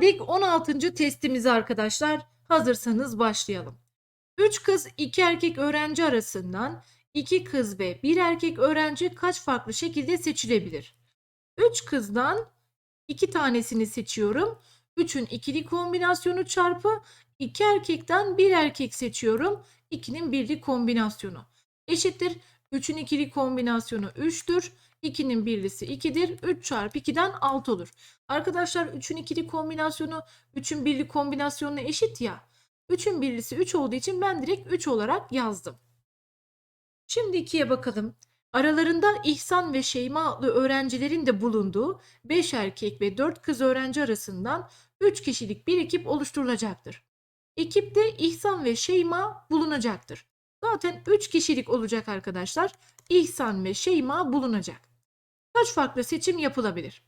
Geldik 16. testimize arkadaşlar. Hazırsanız başlayalım. 3 kız 2 erkek öğrenci arasından 2 kız ve 1 erkek öğrenci kaç farklı şekilde seçilebilir? 3 kızdan 2 tanesini seçiyorum. 3'ün ikili kombinasyonu çarpı 2 erkekten 1 erkek seçiyorum. 2'nin birli kombinasyonu. Eşittir 3'ün ikili kombinasyonu 3'tür. 2'nin birlisi 2'dir. 3 çarpı 2'den 6 olur. Arkadaşlar 3'ün ikili kombinasyonu 3'ün birli kombinasyonuna eşit ya. 3'ün birlisi 3 olduğu için ben direkt 3 olarak yazdım. Şimdi 2'ye bakalım. Aralarında İhsan ve Şeyma adlı öğrencilerin de bulunduğu 5 erkek ve 4 kız öğrenci arasından 3 kişilik bir ekip oluşturulacaktır. Ekipte İhsan ve Şeyma bulunacaktır. Zaten 3 kişilik olacak arkadaşlar. İhsan ve Şeyma bulunacak. Kaç farklı seçim yapılabilir?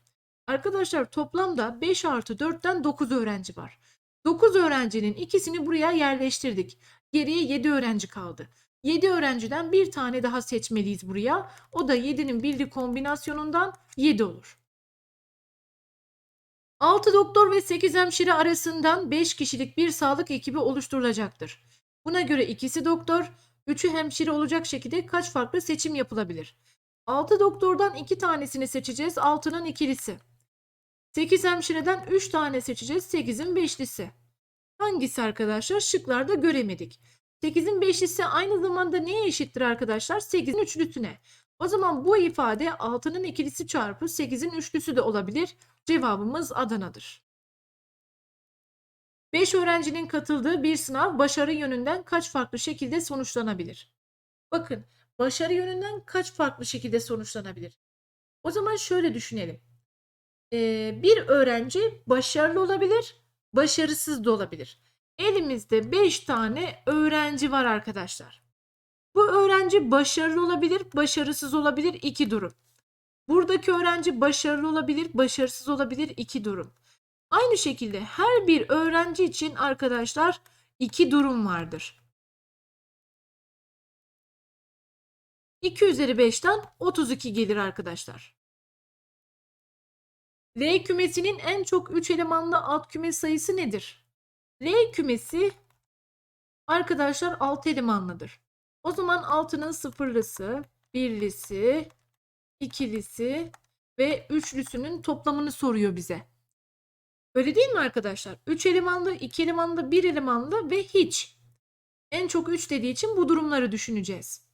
Arkadaşlar toplamda 5 artı 4'ten 9 öğrenci var. 9 öğrencinin ikisini buraya yerleştirdik. Geriye 7 öğrenci kaldı. 7 öğrenciden bir tane daha seçmeliyiz buraya. O da 7'nin birli kombinasyonundan 7 olur. 6 doktor ve 8 hemşire arasından 5 kişilik bir sağlık ekibi oluşturulacaktır. Buna göre ikisi doktor, 3'ü hemşire olacak şekilde kaç farklı seçim yapılabilir? 6 doktordan 2 tanesini seçeceğiz. 6'nın ikilisi. 8 hemşireden 3 tane seçeceğiz. 8'in beşlisi. Hangisi arkadaşlar? Şıklarda göremedik. 8'in beşlisi aynı zamanda neye eşittir arkadaşlar? 8'in üçlüsüne. O zaman bu ifade 6'nın ikilisi çarpı 8'in üçlüsü de olabilir. Cevabımız Adana'dır. 5 öğrencinin katıldığı bir sınav başarı yönünden kaç farklı şekilde sonuçlanabilir? Bakın başarı yönünden kaç farklı şekilde sonuçlanabilir? O zaman şöyle düşünelim. Ee, bir öğrenci başarılı olabilir, başarısız da olabilir. Elimizde 5 tane öğrenci var arkadaşlar. Bu öğrenci başarılı olabilir, başarısız olabilir iki durum. Buradaki öğrenci başarılı olabilir, başarısız olabilir iki durum. Aynı şekilde her bir öğrenci için arkadaşlar iki durum vardır. 2 üzeri 5'ten 32 gelir arkadaşlar. L kümesinin en çok 3 elemanlı alt küme sayısı nedir? L kümesi arkadaşlar 6 elemanlıdır. O zaman 6'nın sıfırlısı, birlisi, ikilisi ve üçlüsünün toplamını soruyor bize. Öyle değil mi arkadaşlar? 3 elemanlı, 2 elemanlı, 1 elemanlı ve hiç. En çok 3 dediği için bu durumları düşüneceğiz.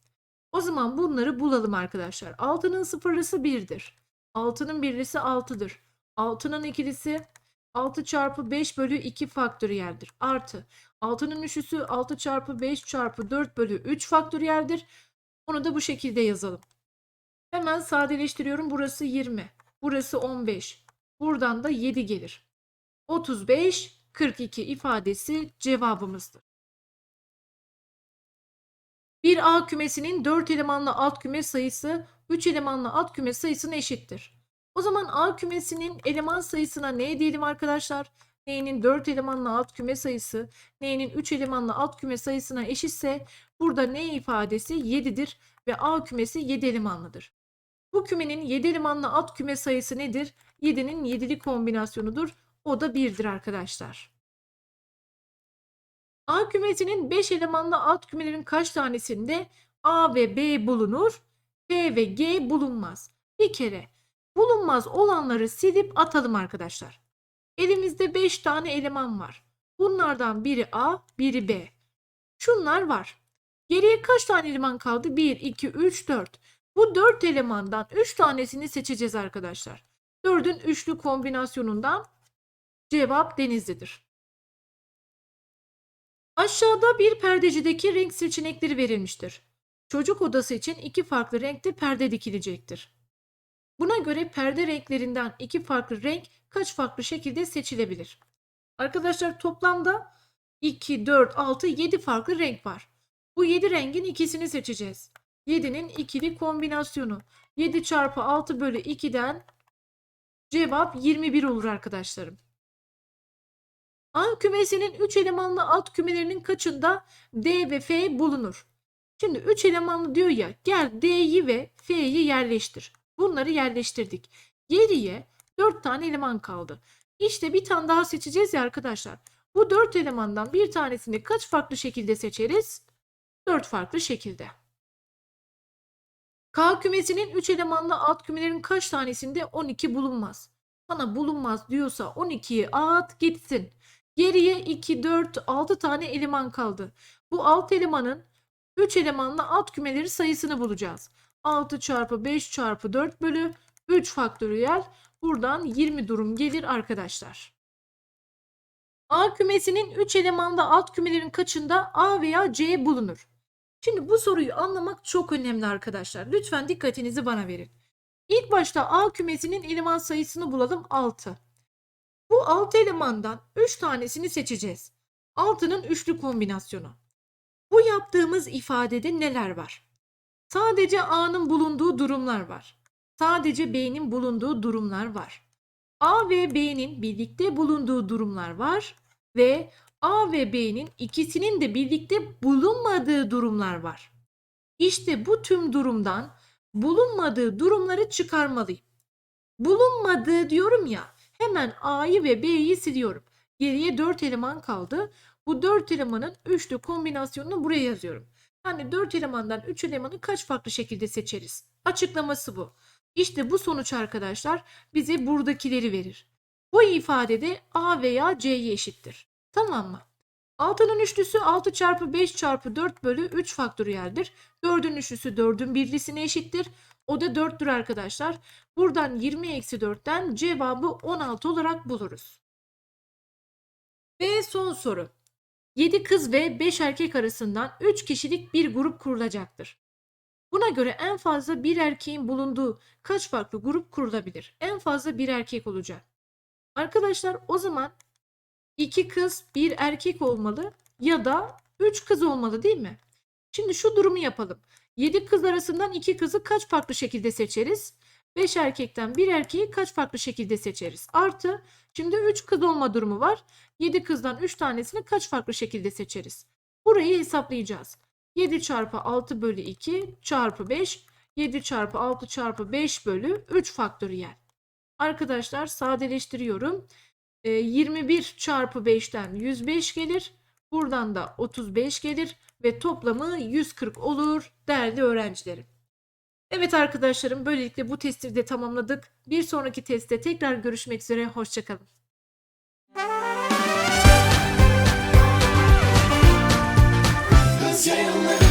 O zaman bunları bulalım arkadaşlar. 6'nın sıfırlısı 1'dir. 6'nın birlisi 6'dır. 6'nın ikilisi 6 çarpı 5 bölü 2 faktöriyeldir. Artı 6'nın üçlüsü 6 çarpı 5 çarpı 4 bölü 3 faktöriyeldir. Onu da bu şekilde yazalım. Hemen sadeleştiriyorum. Burası 20. Burası 15. Buradan da 7 gelir. 35, 42 ifadesi cevabımızdır. Bir A kümesinin 4 elemanlı alt küme sayısı 3 elemanlı alt küme sayısına eşittir. O zaman A kümesinin eleman sayısına ne diyelim arkadaşlar? N'nin 4 elemanlı alt küme sayısı, N'nin 3 elemanlı alt küme sayısına eşitse burada N ifadesi 7'dir ve A kümesi 7 elemanlıdır. Bu kümenin 7 elemanlı alt küme sayısı nedir? 7'nin 7'li kombinasyonudur. O da 1'dir arkadaşlar. A kümesinin 5 elemanlı alt kümelerin kaç tanesinde A ve B bulunur? P ve G bulunmaz. Bir kere bulunmaz olanları silip atalım arkadaşlar. Elimizde 5 tane eleman var. Bunlardan biri A, biri B. Şunlar var. Geriye kaç tane eleman kaldı? 1, 2, 3, 4. Bu 4 elemandan 3 tanesini seçeceğiz arkadaşlar. 4'ün üçlü kombinasyonundan cevap Denizli'dir. Aşağıda bir perdecideki renk seçenekleri verilmiştir. Çocuk odası için iki farklı renkte perde dikilecektir. Buna göre perde renklerinden iki farklı renk kaç farklı şekilde seçilebilir? Arkadaşlar toplamda 2, 4, 6, 7 farklı renk var. Bu 7 rengin ikisini seçeceğiz. 7'nin ikili kombinasyonu. 7 çarpı 6 bölü 2'den cevap 21 olur arkadaşlarım. A kümesinin 3 elemanlı alt kümelerinin kaçında D ve F bulunur? Şimdi 3 elemanlı diyor ya gel D'yi ve F'yi yerleştir. Bunları yerleştirdik. Geriye 4 tane eleman kaldı. İşte bir tane daha seçeceğiz ya arkadaşlar. Bu 4 elemandan bir tanesini kaç farklı şekilde seçeriz? 4 farklı şekilde. K kümesinin 3 elemanlı alt kümelerin kaç tanesinde 12 bulunmaz? Sana bulunmaz diyorsa 12'yi at gitsin. Geriye 2, 4, 6 tane eleman kaldı. Bu 6 elemanın 3 elemanlı alt kümeleri sayısını bulacağız. 6 çarpı 5 çarpı 4 bölü 3 faktöriyel. Buradan 20 durum gelir arkadaşlar. A kümesinin 3 elemanlı alt kümelerin kaçında A veya C bulunur? Şimdi bu soruyu anlamak çok önemli arkadaşlar. Lütfen dikkatinizi bana verin. İlk başta A kümesinin eleman sayısını bulalım 6. Bu 6 elemandan 3 tanesini seçeceğiz. 6'nın üçlü kombinasyonu. Bu yaptığımız ifadede neler var? Sadece A'nın bulunduğu durumlar var. Sadece B'nin bulunduğu durumlar var. A ve B'nin birlikte bulunduğu durumlar var ve A ve B'nin ikisinin de birlikte bulunmadığı durumlar var. İşte bu tüm durumdan bulunmadığı durumları çıkarmalıyım. Bulunmadığı diyorum ya hemen A'yı ve B'yi siliyorum. Geriye 4 eleman kaldı. Bu 4 elemanın üçlü kombinasyonunu buraya yazıyorum. Yani 4 elemandan 3 elemanı kaç farklı şekilde seçeriz? Açıklaması bu. İşte bu sonuç arkadaşlar bize buradakileri verir. Bu ifadede A veya C'ye eşittir. Tamam mı? 6'nın üçlüsü 6 çarpı 5 çarpı 4 bölü 3 faktöriyeldir. 4'ün üçlüsü 4'ün birlisine eşittir. O da 4'tür arkadaşlar. Buradan 20 eksi 4'ten cevabı 16 olarak buluruz. Ve son soru. 7 kız ve 5 erkek arasından 3 kişilik bir grup kurulacaktır. Buna göre en fazla bir erkeğin bulunduğu kaç farklı grup kurulabilir? En fazla bir erkek olacak. Arkadaşlar o zaman 2 kız bir erkek olmalı ya da 3 kız olmalı değil mi? Şimdi şu durumu yapalım. 7 kız arasından 2 kızı kaç farklı şekilde seçeriz? 5 erkekten bir erkeği kaç farklı şekilde seçeriz? Artı şimdi 3 kız olma durumu var. 7 kızdan 3 tanesini kaç farklı şekilde seçeriz? Burayı hesaplayacağız. 7 çarpı 6 bölü 2 çarpı 5 7 çarpı 6 çarpı 5 bölü 3 faktöriyel. Arkadaşlar sadeleştiriyorum. Ee, e, 21 çarpı 5'ten 105 gelir. Buradan da 35 gelir ve toplamı 140 olur değerli öğrencilerim. Evet arkadaşlarım böylelikle bu testi de tamamladık. Bir sonraki testte tekrar görüşmek üzere. Hoşçakalın. Kız.